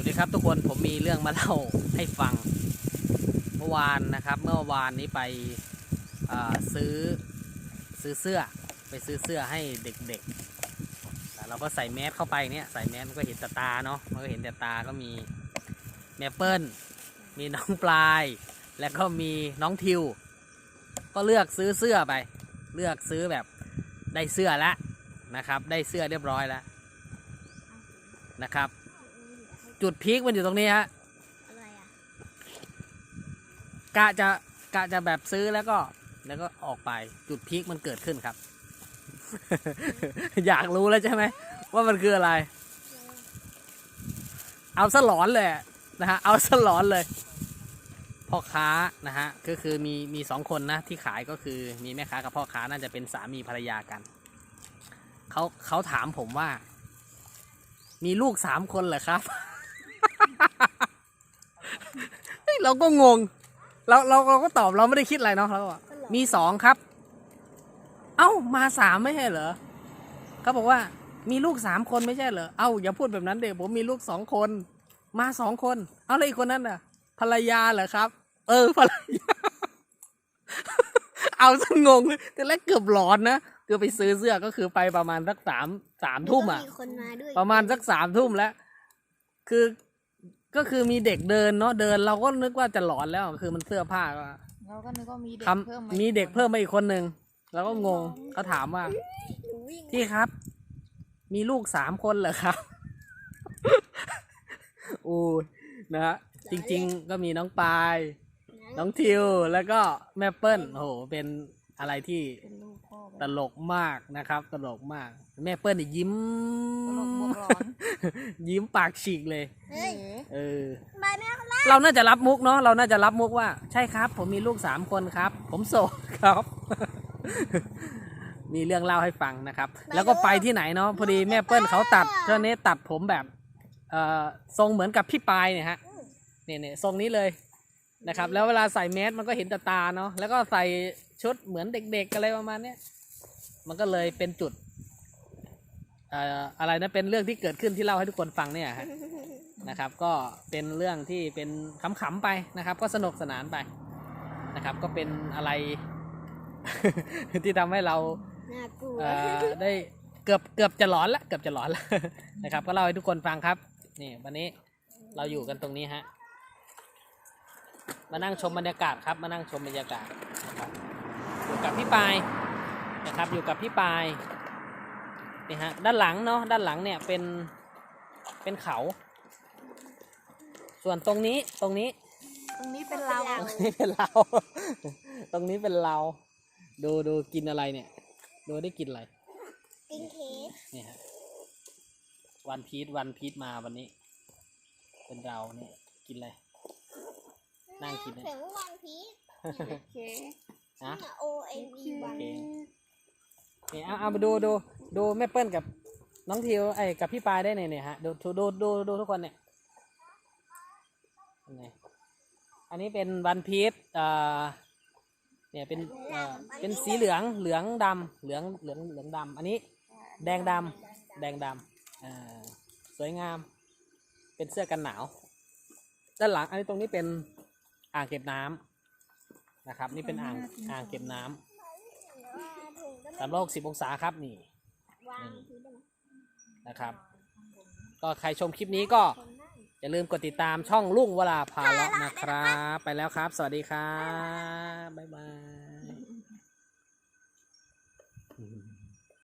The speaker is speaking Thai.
วัสดีครับทุกคนผมมีเรื่องมาเล่าให้ฟัง เมื่อวานนะครับ เมื่อวานนี้ไปซื้อซื้อเสื้อไปซื้อเสื้อให้เด็กๆแล้วเราก็ใส่แมสเข้าไปเนี่ยใส่แมสมันก็เห็นแต่ตาเนาะมันก็เห็นแต่ตาก็มีแมเปิลมีน้องปลาย แล้วก็มีน้องทิว ก็เลือกซื้อเสื้อไป เลือกซื้อแบบได้เสื้อแล้วนะครับ ได้เสื้อเรียบร้อยแล้วนะครับ จุดพีคมันอยู่ตรงนี้ฮะอะไรอะกะจะกะจะแบบซื้อแล้วก็ แล้วก็ออกไปจุดพีคมันเกิดขึ้นครับ อยากรู้แล้วใช่ไหมว่ามันคืออะไร เอาสลอนเลยอะนะฮะเอาสลอนเลยพ่อค้านะฮะก็คือมีมีสองคนนะที่ขายก็คือมีแม่ค้ากับพ่อค้าน่าจะเป็นสามีภรรยากันเขาเขาถามผมว่า มีลูกสามคนเหรอครับ เฮ้ยเราก็งง เราเราเราก็ตอบเราไม่ได้คิดอะไรเนาะเราก็บอกมีสองครับ เอ้ามาสามไม่ใช่เหรอเขาบอกว่ามีลูกสามคนไม่ใช่เหรอ เอ้าอย่าพูดแบบนั้นเด็กผมมีลูกสองคน มาสองคน เอาแล้วอีกคนนั้นน่ะ ภรรยาเหรอครับ เออภรรยา เอาซะงงเลยแต่แรกเกือบหลอนนะเกือบไปซื้อเสื้อก็คือไปประมาณสักสามสามทุ่มอะมีคนมาด้วย ประมาณสักสามทุ่มแล้ว คือ ก็คือมีเด็กเดินเนาะเดิน เราก็นึกว่าจะหลอนแล้วคือมันเสื้อผ้าก็เราก็นึกว่ามีเด็กคเพิ่มำมีเด็กเพิ่มมาอีกคนหนึ่งเราก็งงเขาถามว่าหนูวิ่งพี่ครับ มีลูกสามคนเหรอครับ อู้ยนะฮะจริง ๆ ก็มีน้องปาย น้องทิวแล้วก็แม่เปิ้ลโอ้โหเป็นอะไรที่เป็นลูกพ่อตลกมากนะครับ ตลกมาก แม่เปิ้ลนี่ยิ้มตลกบวก ร้อน ยิ้มปากฉีกเลย เฮ้ยเออ บายแม่คนละเราน่าจะรับมุกเนาะ เราน่าจะรับมุกว่า ใช่ครับ ผมมีลูกสามคนครับ ผมโสดครับ มีเรื่องเล่าให้ฟังนะครับ แล้วก็ไปที่ไหนเนาะ พอดีแม่เปิ้ลเขาตัดเทอเนสตัดผมแบบ เอ่อ ทรงเหมือนกับพี่ปายเนี่ยฮะ เนี่ยเนี่ยทรงนี้เลยนะครับ แล้วเวลาใส่แมสมันก็เห็นแต่ตาเนาะ แล้วก็ใส่ชุดเหมือนเด็กๆอะไรประมาณเนี้ย มันก็เลยเป็นจุดเอ่ออะไรนะเป็นเรื่องที่เกิดขึ้นที่เล่าให้ทุกคนฟังเนี่ยฮะนะครับ ก็เป็นเรื่องที่เป็นขำๆไปนะครับ ก็สนุกสนานไปนะครับ ก็เป็นอะไร ที่ทำให้เราน่ากลัวเอ่อได้เกือบเกือบจะหลอนละเกือบจะหลอนละนะครับ ก็เล่าให้ทุกคนฟังครับนี่วันนี้เราอยู่กันตรงนี้ฮะมานั่งชมบรรยากาศครับ มานั่งชมบรรยากาศนะครับอยู่กับพี่ปายนะครับ อยู่กับพี่ปาย นี่ฮะด้านหลังเนาะด้านหลังเนี่ยเป็นเป็นเขา ส่วนตรงนี้ตรงนี้ ตรงนี้เป็นเราตรงนี้เป็นเรา ตรงนี้เป็นเรา ดูดูกินอะไรเนี่ย ดูได้กินอะไรกินเค้กเนี่ยฮะวันพีทวันพีทมาวันนี้ เป็นเราเนี่ยกินอะไรนั่งกินเนี่ยเสียงว่าวันพีชโอเคฮะโอเอ็นอีวันโอเคเนี่ยเอาเอามาดูดู ดูแม่เปิ้ลกับน้องทิวไอ้กับพี่ปายได้เนี่ยเนี่ยฮะดูดูดูดูทุกคนเนี่ยอันนี้เป็นวันพีชเอ่อเนี่ยเป็นเอ่อเป็นสีเหลืองเหลืองดำเหลืองเหลืองเหลืองดำอันนี้แดงดำแดงดำอ่าสวยงาม เป็นเสื้อกันหนาว ด้านหลังอันนี้ตรงนี้เป็นอ่างเก็บน้ำนะครับ นี่เป็นอ่างอ่างเก็บน้ำสามร้อยหกสิบองศาครับนี่ นะครับ ก็ใครชมคลิปนี้ก็อย่าลืมกดติดตามช่องลุงวลาพาเลาะนะครับ ไปแล้วครับ สวัสดีครับ บ๊ายบาย